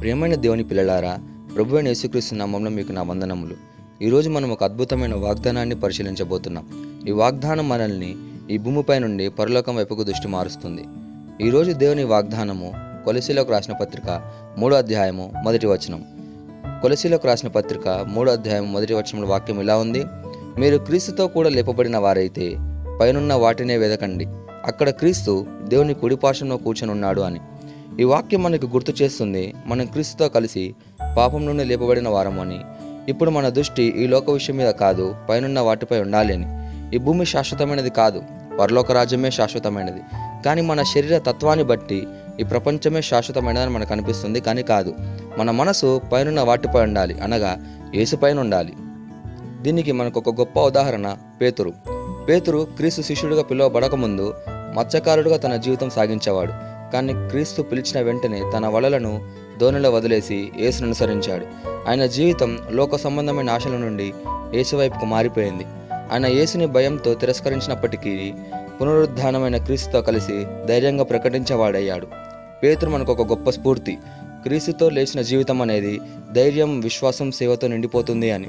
ప్రియమైన దేవుని పిల్లలారా ప్రభు అయిన యేసుక్రీస్తు నామంలో మీకు నా వందనములు. ఈరోజు మనం ఒక అద్భుతమైన వాగ్దానాన్ని పరిశీలించబోతున్నాం. ఈ వాగ్దానం మనల్ని ఈ భూమిపై నుండి పరలోకం వైపుకు దృష్టి మారుస్తుంది. ఈరోజు దేవుని వాగ్దానము కొలసీలకు రాసిన పత్రిక మూడో అధ్యాయము మొదటి వచనం. కొలసీలకు రాసిన పత్రిక మూడో అధ్యాయం మొదటి వచనంలో వాక్యం ఇలా ఉంది. మీరు క్రీస్తుతో కూడా లేపబడిన వారైతే పైనున్న వాటినే వెదకండి. అక్కడ క్రీస్తు దేవుని కుడిపాషంలో కూర్చొని ఉన్నాడు అని. ఈ వాక్యం మనకు గుర్తు చేస్తుంది మనం క్రీస్తుతో కలిసి పాపం నుండి లేపబడిన వారము అని. ఇప్పుడు మన దృష్టి ఈ లోక విషయం మీద కాదు పైనున్న వాటిపై ఉండాలి అని. ఈ భూమి శాశ్వతమైనది కాదు పరలోక రాజ్యమే శాశ్వతమైనది. కానీ మన శరీర తత్వాన్ని బట్టి ఈ ప్రపంచమే శాశ్వతమైనదని మనకు అనిపిస్తుంది కానీ కాదు. మన మనసు పైనున్న వాటిపై ఉండాలి అనగా యేసుపైన ఉండాలి. దీనికి మనకు ఒక గొప్ప ఉదాహరణ పేతురు. పేతురు క్రీస్తు శిష్యుడిగా పిలువబడకముందు మత్స్యకారుడుగా తన జీవితం సాగించేవాడు. కానీ క్రీస్తు పిలిచిన వెంటనే తన వలలను ధోనిలో వదిలేసి యేసును అనుసరించాడు. ఆయన జీవితం లోక సంబంధమైన ఆశల నుండి యేసు వైపుకు మారిపోయింది. ఆయన యేసుని భయంతో తిరస్కరించినప్పటికీ పునరుద్ధానమైన క్రీస్తుతో కలిసి ధైర్యంగా ప్రకటించేవాడయ్యాడు. పేతురు మనకు ఒక గొప్ప స్ఫూర్తి. క్రీస్తుతో లేచిన జీవితం అనేది ధైర్యం విశ్వాసం సేవతో నిండిపోతుంది అని.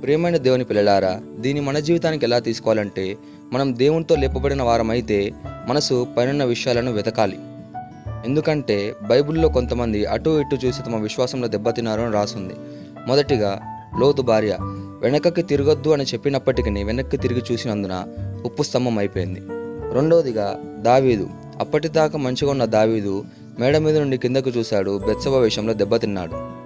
ప్రియమైన దేవుని పిల్లలారా దీన్ని మన జీవితానికి ఎలా తీసుకోవాలంటే మనం దేవునితో లేపబడిన వారమైతే మనసు పైనున్న విషయాలను వెతకాలి. ఎందుకంటే బైబిల్లో కొంతమంది అటు ఇటు చూసి తమ విశ్వాసంలో దెబ్బతిన్నారు అని రాసుంది. మొదటిగా లోతు భార్య వెనకకి తిరగొద్దు అని చెప్పినప్పటికీ వెనక్కి తిరిగి చూసినందున ఉప్పు స్తంభం అయిపోయింది. రెండవదిగా దావీదు అప్పటిదాకా మంచిగా ఉన్న దావీదు మేడ మీద నుండి కిందకు చూశాడు బెత్సవ విషయంలో దెబ్బతిన్నాడు.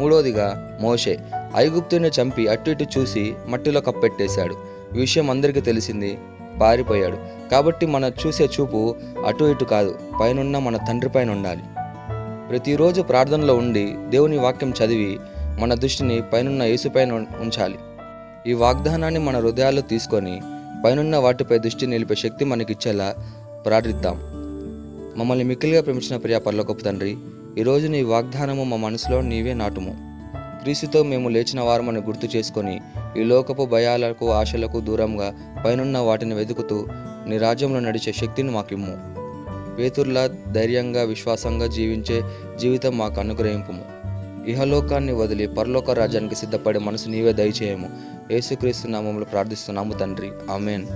మూడోదిగా మోషే ఐగుప్తుని చంపి అటు ఇటు చూసి మట్టిలో కప్పెట్టేశాడు. ఈ విషయం అందరికీ తెలిసింది పారిపోయాడు. కాబట్టి మన చూసే చూపు అటు ఇటు కాదు పైనున్న మన తండ్రి పైన ఉండాలి. ప్రతిరోజు ప్రార్థనలో ఉండి దేవుని వాక్యం చదివి మన దృష్టిని పైనున్న యేసుపైన ఉంచాలి. ఈ వాగ్దానాన్ని మన హృదయాల్లో తీసుకొని పైనున్న వాటిపై దృష్టి నిలిపే శక్తి మనకిచ్చేలా ప్రార్థిద్దాం. మమ్మల్ని మిక్కిలిగా ప్రేమించిన ప్రియ పర్లోకపు తండ్రి ఈరోజు నీ వాగ్దానము మా మనసులో నీవే నాటుము. క్రీస్తుతో మేము లేచిన వారమని గుర్తు చేసుకొని ఈ లోకపు భయాలకు ఆశలకు దూరంగా పైనున్న వాటిని వెతుకుతూ నీ రాజ్యంలో నడిచే శక్తిని మాకిమ్ము. పేతుర్లా ధైర్యంగా విశ్వాసంగా జీవించే జీవితం మాకు అనుగ్రహింపుము. ఇహలోకాన్ని వదిలి పరలోక రాజ్యానికి సిద్ధపడే మనసు నీవే దయచేయము. యేసుక్రీస్తు నామంలో ప్రార్థిస్తున్నాము తండ్రి. ఆమెన్.